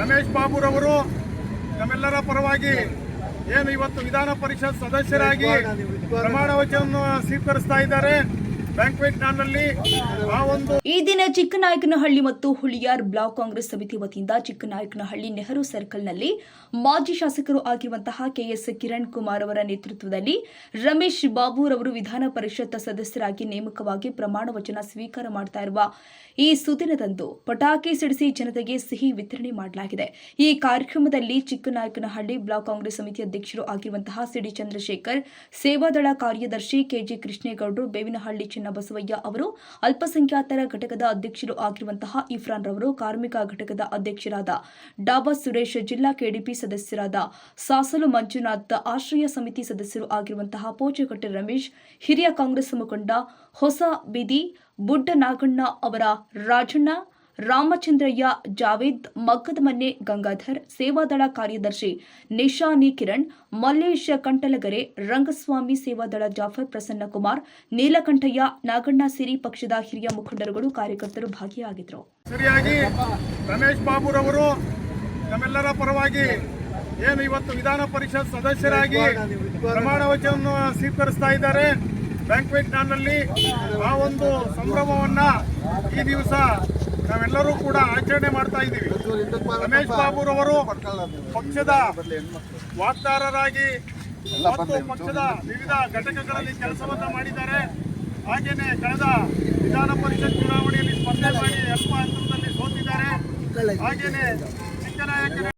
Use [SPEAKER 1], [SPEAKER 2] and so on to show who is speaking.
[SPEAKER 1] ರಮೇಶ್ ಬಾಬುರವರು ನಮ್ಮೆಲ್ಲರ ಪರವಾಗಿ ಏನು ಇವತ್ತು ವಿಧಾನ ಪರಿಷತ್ ಸದಸ್ಯರಾಗಿ ಪ್ರಮಾಣ ವಚನವನ್ನು ಸ್ವೀಕರಿಸ್ತಾ ಇದ್ದಾರೆ.
[SPEAKER 2] ಈ ದಿನ ಚಿಕ್ಕನಾಯಕನಹಳ್ಳಿ ಮತ್ತು ಹುಳಿಯಾರ್ ಬ್ಲಾಕ್ ಕಾಂಗ್ರೆಸ್ ಸಮಿತಿ ವತಿಯಿಂದ ಚಿಕ್ಕನಾಯಕನಹಳ್ಳಿ ನೆಹರು ಸರ್ಕಲ್ನಲ್ಲಿ ಮಾಜಿ ಶಾಸಕರು ಆಗಿರುವಂತಹ ಕೆಎಸ್ ಕಿರಣ್ ಕುಮಾರ್ ಅವರ ನೇತೃತ್ವದಲ್ಲಿ ರಮೇಶ್ ಬಾಬುರವರು ವಿಧಾನ ಪರಿಷತ್ ಸದಸ್ಯರಾಗಿ ನೇಮಕವಾಗಿ ಪ್ರಮಾಣ ವಚನ ಸ್ವೀಕಾರ ಮಾಡ್ತಾ ಇರುವ ಈ ಸುದಿನದಂದು ಪಟಾಕಿ ಸಿಡಿಸಿ ಜನತೆಗೆ ಸಿಹಿ ವಿತರಣೆ ಮಾಡಲಾಗಿದೆ. ಈ ಕಾರ್ಯಕ್ರಮದಲ್ಲಿ ಚಿಕ್ಕನಾಯಕನಹಳ್ಳಿ ಬ್ಲಾಕ್ ಕಾಂಗ್ರೆಸ್ ಸಮಿತಿ ಅಧ್ಯಕ್ಷರು ಆಗಿರುವಂತಹ ಸಿಡಿ ಚಂದ್ರಶೇಖರ್, ಸೇವಾದಳ ಕಾರ್ಯದರ್ಶಿ ಕೆಜಿ ಕೃಷ್ಣೇಗೌಡರು, ಬೇವಿನಹಳ್ಳಿ ಚಿನ್ನಬಸವಯ್ಯ ಅವರು, ಅಲ್ಪಸಂಖ್ಯಾತರ ಘಟಕದ ಅಧ್ಯಕ್ಷರು ಆಗಿರುವಂತಹ ಇಫ್ರಾನ್ ರವರು, ಕಾರ್ಮಿಕ ಘಟಕದ ಅಧ್ಯಕ್ಷರಾದ ಡಾಬಾ ಸುರೇಶ್, ಜಿಲ್ಲಾ ಕೆಡಿಪಿ ಸದಸ್ಯರಾದ ಸಾಸಲು ಮಂಜುನಾಥ್, ಆಶ್ರಯ ಸಮಿತಿ ಸದಸ್ಯರು ಆಗಿರುವಂತಹ ಪೋಚಕಟ್ಟೆ ರಮೇಶ್, ಹಿರಿಯ ಕಾಂಗ್ರೆಸ್ ಮುಖಂಡ ಹೊಸ ಬಿದಿ ಬುಡ್ಡ ನಾಗಣ್ಣ ಅವರ ರಾಜಣ್ಣ ರಾಮಚಂದ್ರಯ್ಯ, ಜಾವೇದ್ ಮಗ್ಗದಮನ್ನೆ ಗಂಗಾಧರ್, ಸೇವಾದಳ ಕಾರ್ಯದರ್ಶಿ ನಿಶಾನಿ ಕಿರಣ್ ಮಲ್ಲೇಶ್ ಕಂಟಲಗರೆ, ರಂಗಸ್ವಾಮಿ ಸೇವಾದಳ ಜಾಫರ್ ಪ್ರಸನ್ನಕುಮಾರ್ ನೀಲಕಂಠಯ್ಯ, ನಾಗಣ್ಣ ಸಿರಿ ಪಕ್ಷದ ಹಿರಿಯ ಮುಖಂಡರುಗಳು ಕಾರ್ಯಕರ್ತರು ಭಾಗಿಯಾಗಿದ್ದರು.
[SPEAKER 1] ಸರಿಯಾಗಿ ರಮೇಶ್ ಬಾಬುರವರು ನಮ್ಮೆಲ್ಲರ ಪರವಾಗಿ ಏನು ಇವತ್ತು ವಿಧಾನ ಪರಿಷತ್ ಸದಸ್ಯರಾಗಿ ಪ್ರಮಾಣ ವಚನವನ್ನು ಸ್ವೀಕರಿಸ್ತಾ ಇದ್ದಾರೆ. ಬ್ಯಾಂಕ್ವೆಟ್ ಆ ಒಂದು ಸಂಭ್ರಮವನ್ನ ಈ ದಿವಸ ನಾವೆಲ್ಲರೂ ಕೂಡ ಆಚರಣೆ ಮಾಡ್ತಾ ಇದ್ದೀವಿ. ರಮೇಶ್ ಬಾಬುರವರು ಪಕ್ಷದ ವಾಗ್ದಾರರಾಗಿ ಮತ್ತು ಪಕ್ಷದ ವಿವಿಧ ಘಟಕಗಳಲ್ಲಿ ಕೆಲಸವನ್ನ ಮಾಡಿದ್ದಾರೆ. ಹಾಗೇನೆ ಕಳೆದ ವಿಧಾನ ಪರಿಷತ್ ಚುನಾವಣೆಯಲ್ಲಿ ಸ್ಪರ್ಧೆ ಮಾಡಿ ಅಲ್ಪ ಅಂತರದಲ್ಲಿ ಸೋತಿದ್ದಾರೆ. ಹಾಗೇನೆ ಚಿಕ್ಕನಾಯಕನ